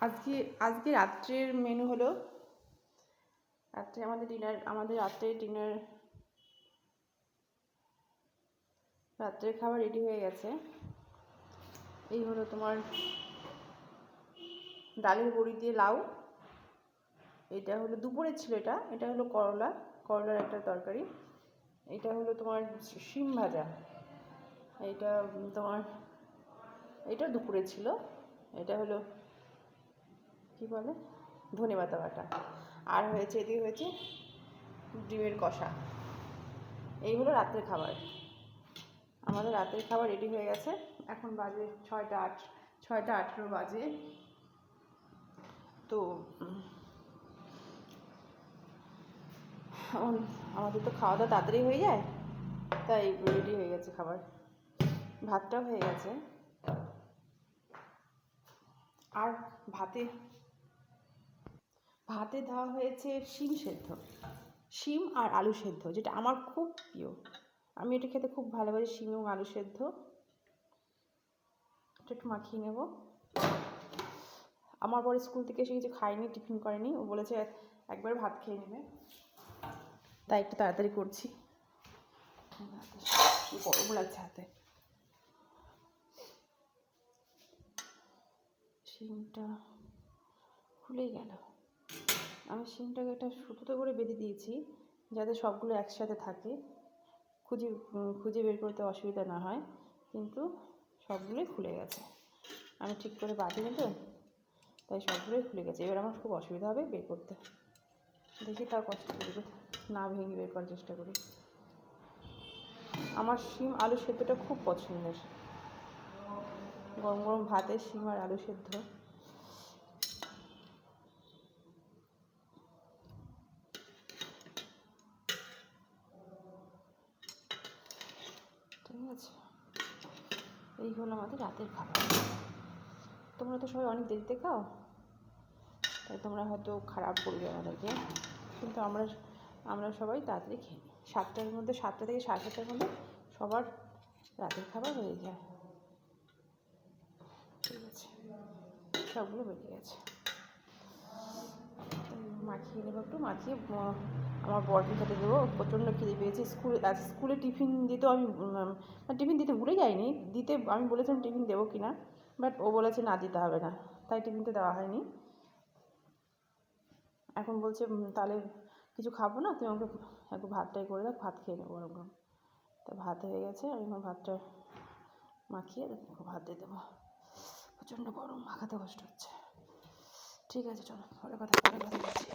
আজকে আজকে রাত্রের মেনু হলো রাত্রে আমাদের ডিনার আমাদের রাত্রে ডিনার রাত্রের খাবার রেডি হয়ে গেছে। এই হলো তোমার ডালের বড়ি দিয়ে লাউ। এটা হলো, দুপুরের ছিল এটা এটা হলো করলা, করলার একটা তরকারি। এটা হলো তোমার শিম ভাজা। এটা তোমার, এটা দুপুরে ছিল। এটা হলো কি বলে? ধনে পাতা বাটা। আর হয়েছে এদিকে হয়েছে ডিমের কষা। এই হলো রাতের খাবার। আমাদের রাতের খাবার রেডি হয়ে গেছে। এখন বাজে ছয়টা আট, ছয়টা আঠেরো বাজে। তো আমাদের তো খাওয়া দাওয়া তাড়াতাড়ি হয়ে যায়, তাই রেডি হয়ে গেছে খাবার। ভাতটাও হয়ে গেছে। আর ভাতে ভাতে দেওয়া হয়েছে শিম সেদ্ধ। শিম আর আলু সেদ্ধ, যেটা আমার খুব প্রিয়। আমি এটা খেতে খুব ভালোবাসি, শিম এবং আলু সেদ্ধ। এটা একটু মাখিয়ে নেব। আমার পরে স্কুল থেকে এসে কিছু খায়নি, টিফিন করেনি। ও বলেছে একবার ভাত খেয়ে নেবে। তাই একটু তাড়াতাড়ি করছি। গরম লাগছে হাতে। শিমটা খুলে গেল। আমি শিমটাকে একটা সুতোতে করে বেঁধে দিয়েছি, যাতে সবগুলো একসাথে থাকে। খুঁজে খুঁজে বের করতে অসুবিধা না হয়, কিন্তু সবগুলোই খুলে গেছে। আমি ঠিক করে বাঁধিনি তো, তাই সবগুলোই খুলে গেছে। এবার আমার খুব অসুবিধা হবে বের করতে। দেখি তাও কষ্ট করি না ভেঙে বের করার চেষ্টা করি। আমার শিম আলু সেদ্ধটা খুব পছন্দের। গরম গরম ভাতে শিম আর আলু সেদ্ধ ঠিক আছে এই হলো আমাদের রাতের খাবার। তোমরা তো সবাই অনেক দেরিতে খাও, তাই তোমরা হয়তো খারাপ করবে আমাদেরকে, কিন্তু আমরা আমরা সবাই তাড়াতাড়ি খেয়ে নিই। সাতটার মধ্যে, সাতটা থেকে সাড়ে সাতটার মধ্যে সবার রাতের খাবার হয়ে যায়। ঠিক আছে, সবগুলো বেরিয়ে গেছে। মাখিয়ে নেব একটু, মাখিয়ে আমার বরকে খেতে দেবো। প্রচণ্ড খিদে পেয়েছে। স্কুলে স্কুলে টিফিন দিতেও আমি টিফিন দিতে ভুলে যাইনি। দিতে, আমি বলেছিলাম টিফিন দেবো কি না, বাট ও বলেছে না, দিতে হবে না। তাই টিফিনটা দেওয়া হয়নি। এখন বলছে তাহলে কিছু খাব না? তুমি আমাকে একটু ভাতটাই করে দাও, ভাত খেয়ে নেব গরম গরম তা ভাত হয়ে গেছে, আমি এখন ভাতটা মাখিয়ে, ভাত দিয়ে দেবো। প্রচণ্ড গরম, মাখাতে কষ্ট হচ্ছে। 这个就整好了把它把它拿起